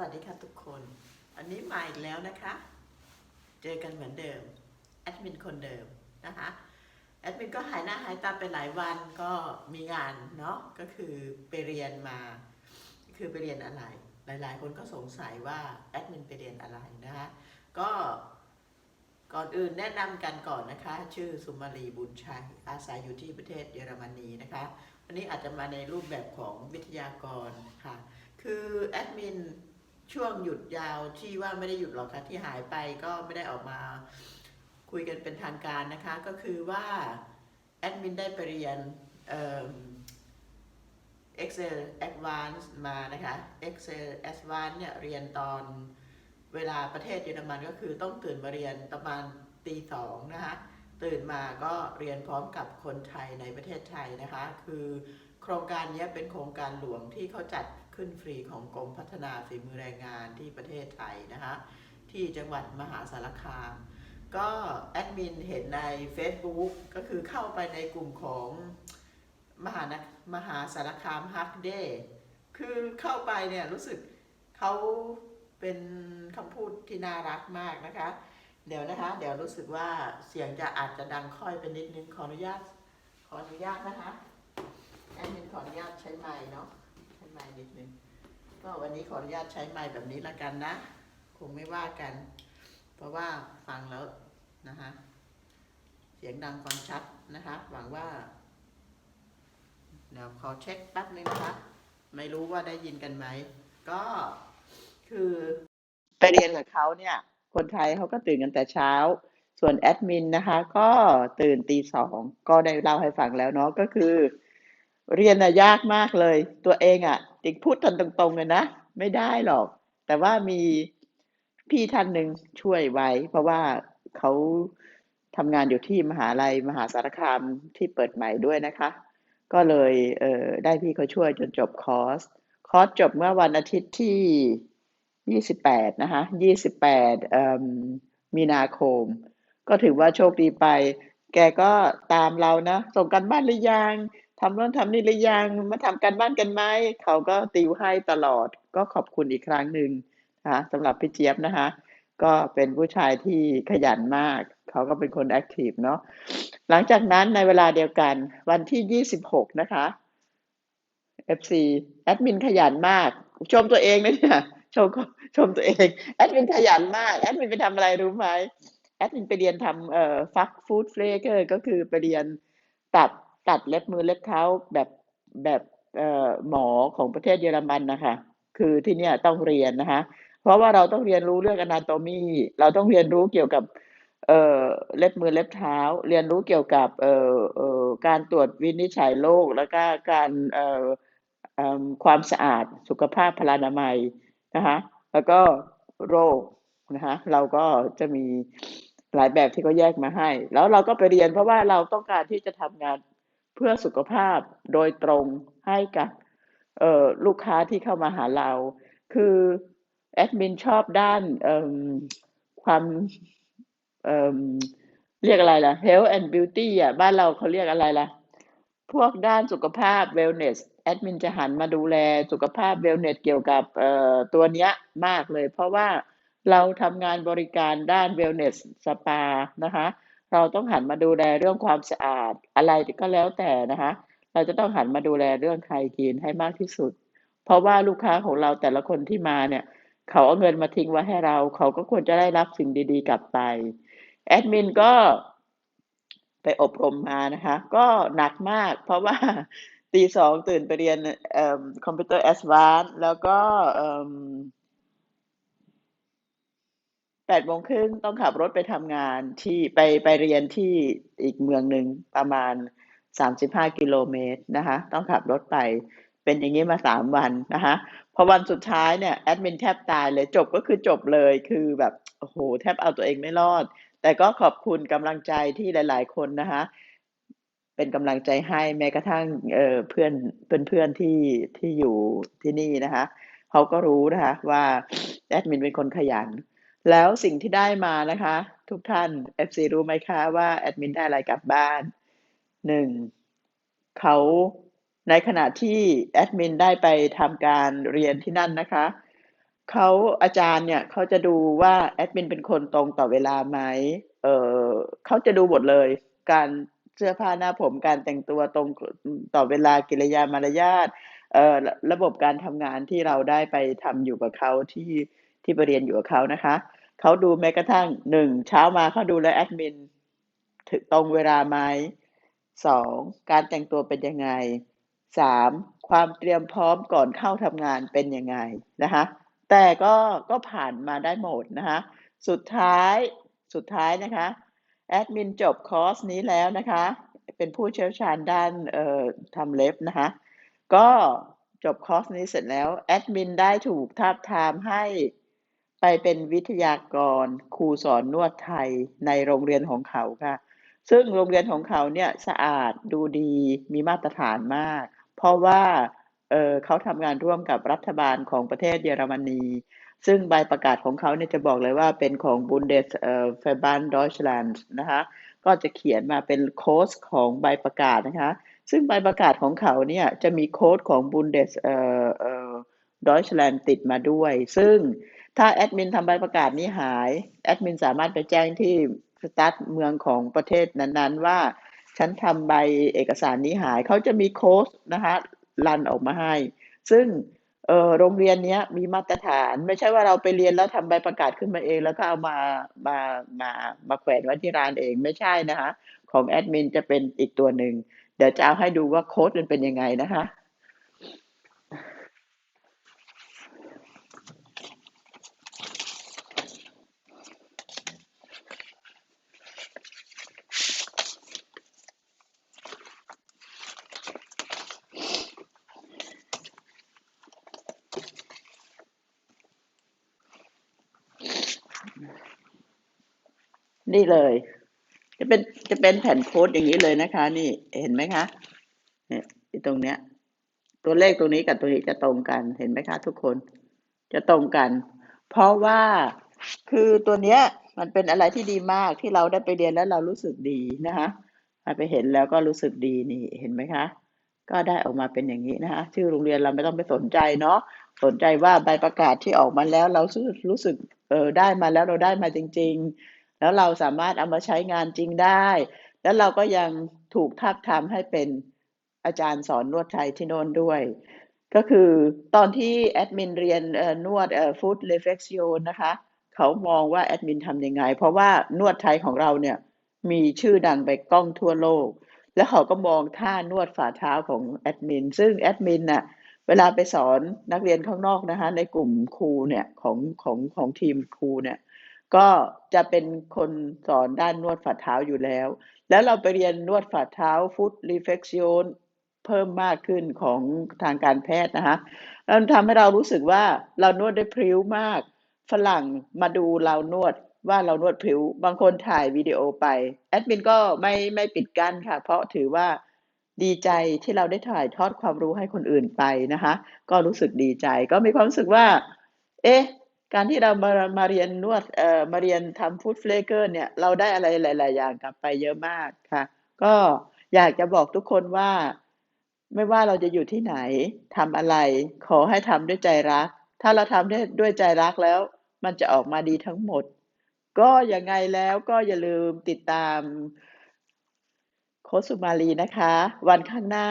วัสดีค่ะทุกคน อันนี้มาอีกแล้วนะคะ เจอกันเหมือนเดิม แอดมินคนเดิมนะคะ แอดมินก็หายหน้าหายตาไปหลายวันก็มีงานเนาะ ก็คือไปเรียนมา คือไปเรียนอะไร หลาย ๆ คนก็สงสัยว่าแอดมินไปเรียนอะไรนะคะ ก็ก่อนอื่นแนะนำกันก่อนนะคะ ชื่อสุมารีบุญชัย อาศัยอยู่ที่ประเทศเยอรมนีนะคะ วันนี้อาจจะมาในรูปแบบของวิทยากรค่ะ คือแอดมิน ช่วงหยุดยาวที่ว่าไม่ได้หยุดหรอกค่ะที่หายไปก็ไม่ได้ออกมาคุยกันเป็นทางการนะคะ ก็คือว่าแอดมินได้ไปเรียนเอิ่ม Excel Advanced มานะคะ Excel Advanced เนี่ยเรียนตอนเวลาประเทศเยอรมันก็คือต้องตื่นมาเรียนประมาณตีสองนะคะ ตื่นมาก็เรียนพร้อมกับคนไทยในประเทศไทยนะคะ คือโครงการนี้เป็นโครงการหลวงที่เขาจัดขึ้นฟรีของกรมพัฒนาฝีมือแรงงานที่ประเทศไทยนะคะ ที่จังหวัดมหาสารคาม ก็แอดมินเห็นใน Facebook ก็คือเข้าไปในกลุ่มของมหานะมหาสารคามฮักเดย์คือเข้าไปเนี่ยรู้สึกเขาเป็นคำพูดที่น่ารักมากนะคะ เดี๋ยวนะคะ เดี๋ยวรู้สึกว่าเสียงจะอาจจะดังค่อยไปนิดนึงขออนุญาต ขออนุญาตนะคะแอดมินขออนุญาตใช้ไม้เนาะใช้ไม้นิดนึงก็วันนี้ขออนุญาตใช้ไม้แบบนี้ละกันนะ คงไม่ว่ากัน เพราะว่าฟังแล้วนะคะ เสียงดังฟังชัดนะคะ หวังว่า เดี๋ยวขอเช็คแป๊บนึงนะคะ ไม่รู้ว่าได้ยินกันไหม ก็คือไปเรียนกับเขาเนี่ย คนไทยเขาก็ตื่นกันแต่เช้า ส่วนแอดมินนะคะ ก็ตื่นตีสองก็ได้เล่าให้ฟังแล้วเนาะก็คือ เรียนนะยากมากเลย ตัวเองอะ่ะติกพูดทันตรงๆเลยนะไม่ได้หรอก แต่ว่ามีพี่ท่านหนึ่งช่วยไว้ เพราะว่าเขาทำงานอยู่ที่มหาลัยมหาสารคามที่เปิดใหม่ด้วยนะคะ ก็เลยเออได้พี่เขาช่วยจนจบคอร์ส คอร์สจบเมื่อวันอาทิตย์ที่ 28นะคะ28เอ่อมีนาคม ก็ถือว่าโชคดีไป แกก็ตามเรานะส่งกันบ้านหรือยังทำโน่นทำนี่หรือยังมาทำกันบ้านกันไหมเขาก็ติวให้ตลอด ก็ขอบคุณอีกครั้งหนึ่งนะคะสำหรับพี่เจี๊ยบนะคะ ก็เป็นผู้ชายที่ขยันมาก เขาก็เป็นคนแอคทีฟเนาะหลังจากนั้นในเวลาเดียวกันวันที่ 26 นะคะ FC แอดมินขยันมาก ชมตัวเองนะเนี่ย ชมชมตัวเอง แอดมินขยันมาก แอดมินไปทำอะไรรู้ไหมแอดมินไปเรียนทำเอ่อฟักฟู้ดเฟลเกอร์ก็คือไปเรียนตัดตัดเล็บมือเล็บเท้าแบบแบบเอ่อหมอของประเทศเยอรมันนะคะ คือที่เนี่ยต้องเรียนนะคะ เพราะว่าเราต้องเรียนรู้เรื่อง anatomy เราต้องเรียนรู้เกี่ยวกับเอ่อเล็บมือเล็บเท้า เรียนรู้เกี่ยวกับเอ่อเอ่อการตรวจวินิจฉัยโรคแล้วก็การเอ่อเอ่อความสะอาดสุขภาพพลานามัย นะคะแล้วก็โรคนะคะเราก็จะมีหลายแบบที่เขาแยกมาให้ แล้วเราก็ไปเรียนเพราะว่าเราต้องการที่จะทำงานเพื่อสุขภาพโดยตรงให้กับลูกค้าที่เข้ามาหาเรา คือแอดมินชอบด้านความเเรียกอะไรล่ะ health and beauty อะ บ้านเราเขาเรียกอะไรล่ะ พวกด้านสุขภาพ wellness แอดมินจะหันมาดูแลสุขภาพ wellness เกี่ยวกับตัวเนี้ยมากเลย เพราะว่าเราทำงานบริการด้าน wellness spa นะคะเราต้องหันมาดูแลเรื่องความสะอาดอะไรก็แล้วแต่นะคะ เราจะต้องหันมาดูแลเรื่องไฮจีนให้มากที่สุด เพราะว่าลูกค้าของเราแต่ละคนที่มาเนี่ย เขาเอาเงินมาทิ้งไว้ให้เรา เขาก็ควรจะได้รับสิ่งดีๆ กลับไปแอดมินก็ ไปอบรมมานะคะ ก็หนักมากเพราะว่าตีสองตื่นไปเรียนอคอมพิวเตอร์แอดวานแล้วก็แปดโมงครึ่งต้องขับรถไปทำงานที่ไปไปเรียนที่อีกเมืองหนึ่งประมาณสามสิบห้ากิโลเมตรนะคะ ต้องขับรถไปเป็นอย่างนี้มาสามวันนะคะพอวันสุดท้ายเนี่ยแอดมินแทบตายเลยจบก็คือจบเลยคือแบบโอ้โหแทบเอาตัวเองไม่รอด แต่ก็ขอบคุณกำลังใจที่หลาย ๆ คนนะคะเป็นกำลังใจให้แม้กระทั่งเเพื่อนเพื่อนเพื่อนๆที่ที่อยู่ที่นี่นะคะเขาก็รู้นะคะว่าแอดมินเป็นคนขยัน แล้วสิ่งที่ได้มานะคะ ทุกท่าน FC รู้ไหมคะว่าแอดมินได้อะไรกลับบ้านหนึ่งเขาในขณะที่แอดมินได้ไปทำการเรียนที่นั่นนะคะ เขาอาจารย์เนี่ยเขาจะดูว่าแอดมินเป็นคนตรงต่อเวลาไหมเออเขาจะดูหมดเลย การเสื้อผ้าหน้าผมการแต่งตัวตรงต่อเวลากิริยามารยาทเอ่อระบบการทำงานที่เราได้ไปทำอยู่กับเขาที่ที่ไปเรียนอยู่กับเขานะคะเขาดูแม้กระทั่งหนึ่งเช้ามาเขาดูแลแอดมินถึงตรงเวลาไหมสองการแต่งตัวเป็นยังไงสามความเตรียมพร้อมก่อนเข้าทำงานเป็นยังไงนะคะ แต่ก็ก็ผ่านมาได้หมดนะคะ สุดท้ายสุดท้ายนะคะแอดมินจบคอร์สนี้แล้วนะคะ เป็นผู้เชี่ยวชาญด้านเอ่อทำเล็บนะคะ ก็จบคอร์สนี้เสร็จแล้วแอดมินได้ถูกทาบทามให้ไปเป็นวิทยากรครูสอนนวดไทยในโรงเรียนของเขาค่ะ ซึ่งโรงเรียนของเขาเนี่ยสะอาดดูดีมีมาตรฐานมาก เพราะว่า เเขาทำงานร่วมกับรัฐบาลของประเทศเยอรมนี ซึ่งใบประกาศของเขาเนี่ยจะบอกเลยว่าเป็นของ Bundes เอ่อ Verband Deutschland นะคะก็จะเขียนมาเป็นโค้ดของใบประกาศนะคะ ซึ่งใบประกาศของเขาเนี่ยจะมีโค้ดของ Bundes เอ่อเอ่อ Deutschland ติดมาด้วย ซึ่งถ้าแอดมินทำใบประกาศนี้หาย แอดมินสามารถไปแจ้งที่สตาร์ทเมืองของประเทศนั้นๆ ว่าฉันทำใบเอกสารนี้หาย เขาจะมีโค้ดนะคะ รันออกมาให้ ซึ่งโรงเรียนนี้มีมาตรฐาน ไม่ใช่ว่าเราไปเรียนแล้วทำใบประกาศขึ้นมาเอง แล้วก็เอามามามามาแขวนไว้ที่ร้านเองไม่ใช่นะคะ ของแอดมินจะเป็นอีกตัวหนึ่งเดี๋ยวจะเอาให้ดูว่าโค้ดมันเป็นยังไงนะคะ นี่เลย จะเป็นจะเป็นแผ่นโค้ดอย่างนี้เลยนะคะ นี่เห็นไหมคะเนี่ยตรงเนี้ย ตัวเลขตรงนี้กับตัวนี้จะตรงกันเห็นไหมคะ ทุกคนจะตรงกัน เพราะว่าคือตัวเนี้ย มันเป็นอะไรที่ดีมากที่เราได้ไปเรียนแล้วเรารู้สึกดีนะคะไปเห็นแล้วก็รู้สึกดีนี่เห็นไหมคะ ก็ได้ออกมาเป็นอย่างนี้นะคะชื่อโรงเรียนเราไม่ต้องไปสนใจเนาะสนใจว่าใบประกาศที่ออกมาแล้วเรารู้สึกเออได้มาแล้วเราได้มาจริง ๆ แล้วเราสามารถเอามาใช้งานจริงได้ แล้วเราก็ยังถูกทับทามให้เป็นอาจารย์สอนนวดไทยที่โน่นด้วย ก็คือตอนที่แอดมินเรียนนวดฟู้ดเลเฟกซิโอนะคะเขามองว่าแอดมินทำยังไง เพราะว่านวดไทยของเราเนี่ยมีชื่อดังไปกล้องทั่วโลก แล้วเขาก็มองท่านวดฝ่าเท้าของแอดมิน ซึ่งแอดมินน่ะเวลาไปสอนนักเรียนข้างนอกนะคะในกลุ่มครูเนี่ยของของของทีมครูเนี่ย ก็จะเป็นคนสอนด้านนวดฝ่าเท้าอยู่แล้ว แล้วเราไปเรียนนวดฝ่าเท้าฟุตรีเฟกซิโอนเพิ่มมากขึ้นของทางการแพทย์นะคะแล้วทำให้เรารู้สึกว่าเรานวดได้พริ้วมาก ฝรั่งมาดูเรานวดว่าเรานวดพริ้ว บางคนถ่ายวิดีโอไป แอดมินก็ไม่ไม่ปิดกั้นค่ะ เพราะถือว่าดีใจที่เราได้ถ่ายทอดความรู้ให้คนอื่นไปนะคะ ก็รู้สึกดีใจ ก็มีความรู้สึกว่า เอ๊ะ การที่เรามามาเรียนนวดเอ่อมาเรียนทำฟู้ดเฟลเกอร์เนี่ย เราได้อะไรหลาย ๆ อย่างกลับไปเยอะมากค่ะ ก็อยากจะบอกทุกคนว่า ไม่ว่าเราจะอยู่ที่ไหนทำอะไร ขอให้ทำด้วยใจรัก ถ้าเราทำด้วยด้วยใจรักแล้ว มันจะออกมาดีทั้งหมด ก็ยังไงแล้วก็อย่าลืมติดตาม โคสุมาลีนะคะ วันข้างหน้า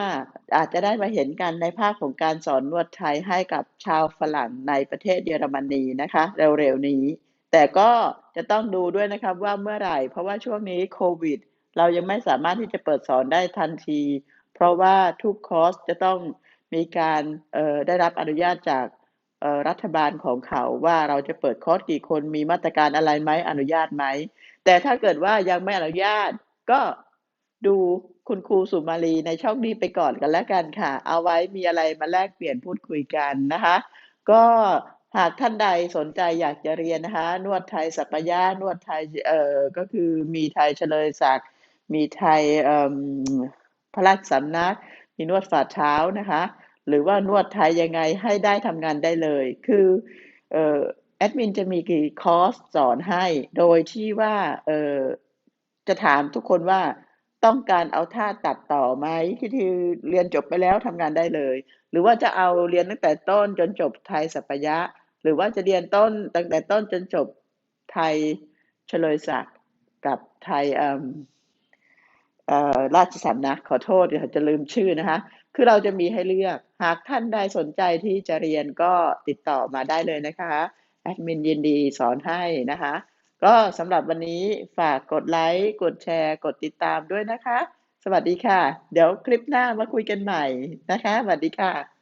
อาจจะได้มาเห็นกันในภาคของการสอนนวดไทยให้กับชาวฝรั่งในประเทศเยอรมนีนะคะ เร็วๆนี้ แต่ก็จะต้องดูด้วยนะครับว่าเมื่อไหร่ เพราะว่าช่วงนี้โควิด เรายังไม่สามารถที่จะเปิดสอนได้ทันที เพราะว่าทุกคอร์สจะต้องมีการได้รับอนุญาตจากรัฐบาลของเขาว่าเราจะเปิดคอร์สกี่คนมีมาตรการอะไรไหมอนุญาตไหมแต่ถ้าเกิดว่ายังไม่อนุญาตก็ ดูคุณครูสุมาลีในช่องนี้ไปก่อนกันแล้วกันค่ะ เอาไว้มีอะไรมาแลกเปลี่ยนพูดคุยกันนะคะ ก็หากท่านใดสนใจอยากจะเรียนนะคะ นวดไทยสัปยะนวดไทยเอ่อก็คือมีไทยเฉลยศักดิ์มีไทยเอ่อพระราชสำนัก มีนวดฝ่าเท้านะคะ หรือว่านวดไทยยังไงให้ได้ทำงานได้เลย คือเอ่อแอดมินจะมีกี่คอร์สสอนให้ โดยที่ว่าเอ่อจะถามทุกคนว่า ต้องการเอาท่าตัดต่อไหมที่ที่เรียนจบไปแล้วทำงานได้เลย หรือว่าจะเอาเรียนตั้งแต่ต้นจนจบไทยสัปยะ หรือว่าจะเรียนต้นตั้งแต่ต้นจนจบไทยเฉลยศักดิ์กับไทยราชสำนักขอโทษเดี๋ยวจะลืมชื่อนะคะ คือเราจะมีให้เลือกหากท่านใดสนใจที่จะเรียนก็ติดต่อมาได้เลยนะคะ แอดมินยินดีสอนให้นะคะ ก็สำหรับวันนี้ฝากกดไลค์ กดแชร์ กดติดตามด้วยนะคะ สวัสดีค่ะ เดี๋ยวคลิปหน้ามาคุยกันใหม่นะคะ สวัสดีค่ะ